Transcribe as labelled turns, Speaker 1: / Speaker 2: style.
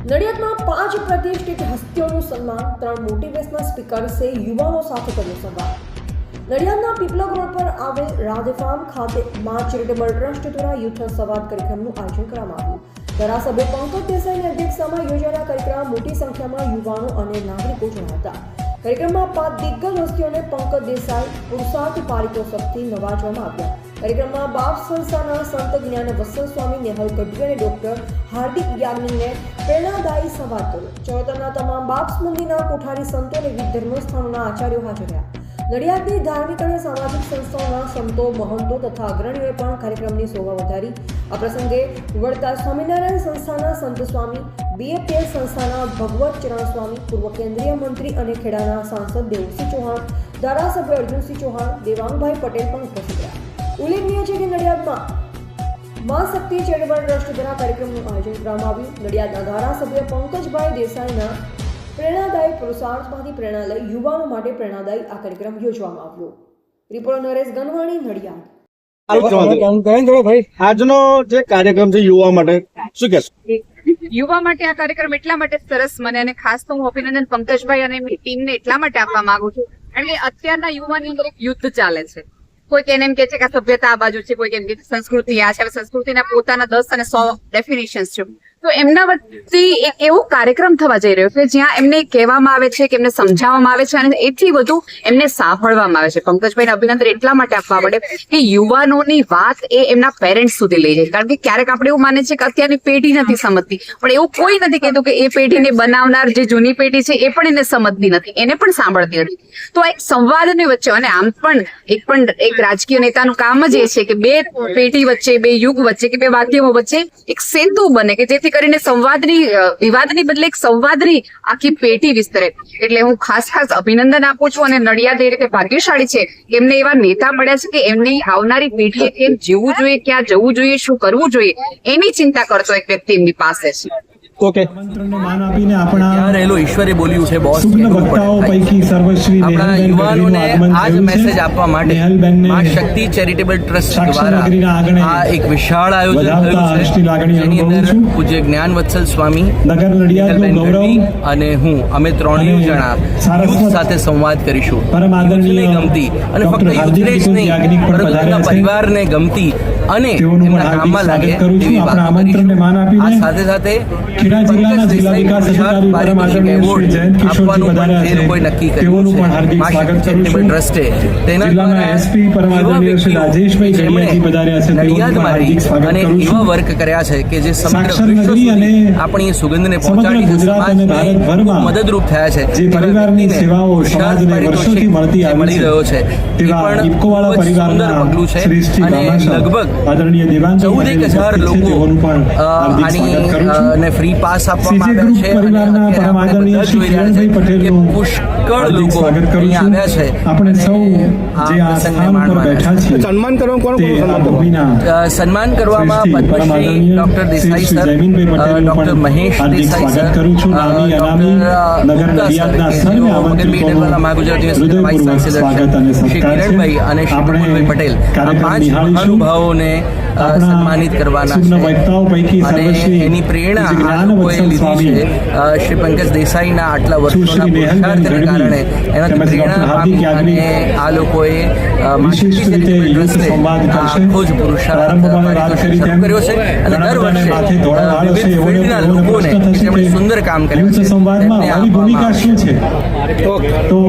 Speaker 1: નડિયાદમાં પાંચ પ્રતિષ્ઠિત હસ્તીઓનું સન્માન ત્રણ મોટિવેશનલ સ્પીકર્સે યુવાનો સાથે કર્યો સંવાદ. નડિયાદના પીપલોગ રોડ પર આવેલ રાધે ખાતે મા ચેરિટેબલ ટ્રસ્ટ દ્વારા યુથ સંવાદ કાર્યક્રમનું આયોજન કરવામાં આવ્યું. ધારાસભ્ય પંકજ દેસાઈની અધ્યક્ષતામાં યોજાયેલા કાર્યક્રમમાં મોટી સંખ્યામાં યુવાનો અને નાગરિકો જોડાયા હતા. કાર્યક્રમમાં પાંચ દિગ્ગજ હસ્તીઓને પંકજ દેસાઈ પુરુષાર્થ પારિતોષકથી નવાજવામાં આવ્યા. કાર્યક્રમમાં બાપ સંસ્થાના સંત જ્ઞાન વસંત સ્વામી નેહલ ગઢવી અને ડોક્ટર હાર્દિક યાજ્ઞિકને પ્રેરણાદાયી સંવાદ કર્યો ચરોતરના તમામ બાપ્સ મંદિરના કોઠારી સંતો અને વિવિધ ધર્મસ્થાનોના આચાર્યો હાજર રહ્યા. નડિયાદની ધાર્મિક અને સામાજિક સંસ્થાઓના સંતો, મહંતો તથા અગ્રણીઓએ પણ કાર્યક્રમની શોભા વધારી. આ પ્રસંગે વડતા સ્વામિનારાયણ સંસ્થાના સંત સ્વામી, બીએપીએલ સંસ્થાના ભગવત ચરણ સ્વામી, પૂર્વ કેન્દ્રીય મંત્રી અને ખેડાના સાંસદ દેવસિંહ ચૌહાણ, ધારાસભ્ય અર્જુનસિંહ ચૌહાણ, દેવાંગભાઈ પટેલ પણ ઉપસ્થિત રહ્યા. ઉલ્લેખનીય છે કે નડિયાદમાં મા શક્તિ ચેરિટેબલ ટ્રસ્ટ દ્વારા કાર્યક્રમનું આયોજન કરવામાં આવ્યું. નડિયાદના ધારાસભ્ય પંકજભાઈ દેસાઈના પ્રેરણાદાયી પુરુષાર્થમાંથી પ્રેરણા લઈ યુવાનો માટે પ્રેરણાદાયી આ કાર્યક્રમ યોજવામાં આવ્યો. રિપોર્ટર નરેશ ગનવાણી નડિયાદ.
Speaker 2: આજનો જે કાર્યક્રમ છે યુવા માટે શું કહેશો?
Speaker 3: યુવા માટે આ કાર્યક્રમ એટલા માટે સરસ મને અને ખાસ તો હું અભિનંદન પંકજભાઈ અને ટીમને એટલા માટે આપવા માંગુ છું. કારણ કે અત્યારના યુવાની અંદર એક યુદ્ધ ચાલે છે. કોઈક એને એમ કે છે કે સભ્યતા આ બાજુ છે કોઈક એમ કે સંસ્કૃતિ આ છે. સંસ્કૃતિના પોતાના દસ અને સો ડેફિનેશન છે. તો એમના વચ્ચે એક એવો કાર્યક્રમ થવા જઈ રહ્યો છે, જ્યાં એમને કહેવામાં આવે છે કે એમને સમજાવવામાં આવે છે અને એથી વધુ એમને સાંભળવામાં આવે છે. પંકજભાઈને અભિનંદન એટલા માટે આપવા પડે કે યુવાનોની વાત એ એમના પેરેન્ટ્સ સુધી લઈ જાય. કારણ કે ક્યારેક આપણે એવું માને છે કે અત્યારની પેઢી નથી સમજતી, પણ એવું કોઈ નથી કહેતું કે એ પેઢીને બનાવનાર જે જૂની પેઢી છે એ પણ એને સમજતી નથી, એને પણ સાંભળતી નથી. તો આ એક સંવાદની વચ્ચે અને આમ પણ એક પણ એક રાજકીય નેતાનું કામ જ એ છે કે બે પેઢી વચ્ચે, બે યુગ વચ્ચે કે બે માધ્યમો વચ્ચે એક સેતુ બને કે જેથી કરીને સંવાદની વિવાદની બદલે એક સંવાદની આખી પેટી વિસ્તરે. એટલે હું ખાસ ખાસ અભિનંદન આપું છું અને નડિયાદ એ રીતે ભાગ્યશાળી છે કે એમને એવા નેતા મળ્યા છે કે એમની આવનારી પેઢીએ કેમ જીવવું જોઈએ, ક્યાં જવું જોઈએ, શું કરવું જોઈએ, એની ચિંતા કરતો એક વ્યક્તિ એમની પાસે છે.
Speaker 2: ઓકે
Speaker 4: મંત્રને માન આપીને આપણા
Speaker 5: રહેલો ઈશ્વરે બોલ્યું છે બોસ.
Speaker 4: વક્તાઓ પૈકી સર્વશ્રી
Speaker 5: યુવાનોને. મેસેજ આપવા માટે શક્તિ ચેરિટેબલ ટ્રસ્ટ દ્વારા આ એક વિશાળ આયોજન થયું છે જેની અંદર પૂજ્ય જ્ઞાન વત્સલ સ્વામી
Speaker 4: નગર
Speaker 5: ગઢવી અને હું અમે ત્રણેય જણા યુથ સાથે સંવાદ કરીશું
Speaker 4: પરમ આદરણીય
Speaker 5: ગમતી અને ફક્ત યુથને જ નહીં પરંતુ. પરિવારને ગમતી અને
Speaker 4: હાર્દિક
Speaker 5: કામમાં લાગે તેવી વાતો કરીશું. આ સાથે સાથે
Speaker 4: ખેડા જિલ્લાના જિલ્લા વિકાસ અધિકારી પરમ આદરણીય શ્રી જયંત કિશોરજી
Speaker 5: આપવાનું પણ
Speaker 4: પધાર્યા
Speaker 5: તે લોકોએ
Speaker 4: છે. તેઓનું પણ હાર્દિક સ્વાગત કરું છું.
Speaker 5: ટ્રસ્ટે તેના
Speaker 4: જિલ્લાના
Speaker 5: દ્વારા
Speaker 4: પરમ આદરણીય શ્રી રાજેશભાઈ
Speaker 5: જેમણે
Speaker 4: પધાર્યા છે. તેઓનું હાર્દિક સ્વાગત કરું છું.
Speaker 5: એવા વર્ક કર્યા છે કે જે સમગ્ર વિશ્વ
Speaker 4: અને
Speaker 5: આપણી સુગંધને પહોંચાડી
Speaker 4: ગુજરાત અને ભારતભરમાં
Speaker 5: મદદરૂપ થયા છે
Speaker 4: જે પરિવારની સેવાઓ સમાજને વર્ષોથી મળતી આવી
Speaker 5: મળી
Speaker 4: છે.
Speaker 5: રહ્યો છે એ
Speaker 4: તેવા ઇફકોવાળા પરિવારના શ્રી શ્રી
Speaker 5: લગભગ ચૌદ એક હજાર લોકો
Speaker 4: તેઓનું પણ
Speaker 5: અ,
Speaker 4: હાર્દિક સ્વાગત કરું છું.
Speaker 5: આની ફ્રી પાસ આપવામાં આવ્યા છે અને પુષ્કળ લોકો અહીંયા આવ્યા છે
Speaker 4: આપણે સૌ જે આ
Speaker 5: પ્રસંગને
Speaker 4: સ્થાન બેઠા
Speaker 5: છે.
Speaker 2: સન્માન
Speaker 5: સન્માન કરવામાં Padmashri doctor Desai sir doctor
Speaker 4: પણ
Speaker 5: મહેશ દેસાઈ સર યુનિવર્સિટીના વાઇસ ચાન્સેલર
Speaker 4: સ્વાગત અને
Speaker 5: શ્રી
Speaker 4: સત્કાર છે.
Speaker 5: કિરણભાઈ અને શ્રી
Speaker 4: આપણે
Speaker 5: પટેલ
Speaker 4: કાર્યક્રમ
Speaker 5: પાંચ
Speaker 4: નિહાળીશું.
Speaker 5: મહાનુભાવોને
Speaker 4: આપણા
Speaker 5: સન્માનિત કરવાના છે. અને એની પ્રેરણા આ લોકોએ લીધી છે. શ્રી પંકજ દેસાઈના આટલા વર્ષોના પુરુષાર્થને કારણે એનાથી પ્રેરણા પામી અને આ લોકોએ આખો જ પુરુષાર્થ શરૂ કર્યો છે. અને દર વર્ષે ફિલ્ડના લોકોને સુંદર કામ કર્યું છે.
Speaker 4: સંવાદમાં આવી ભૂમિકા શું છે. તો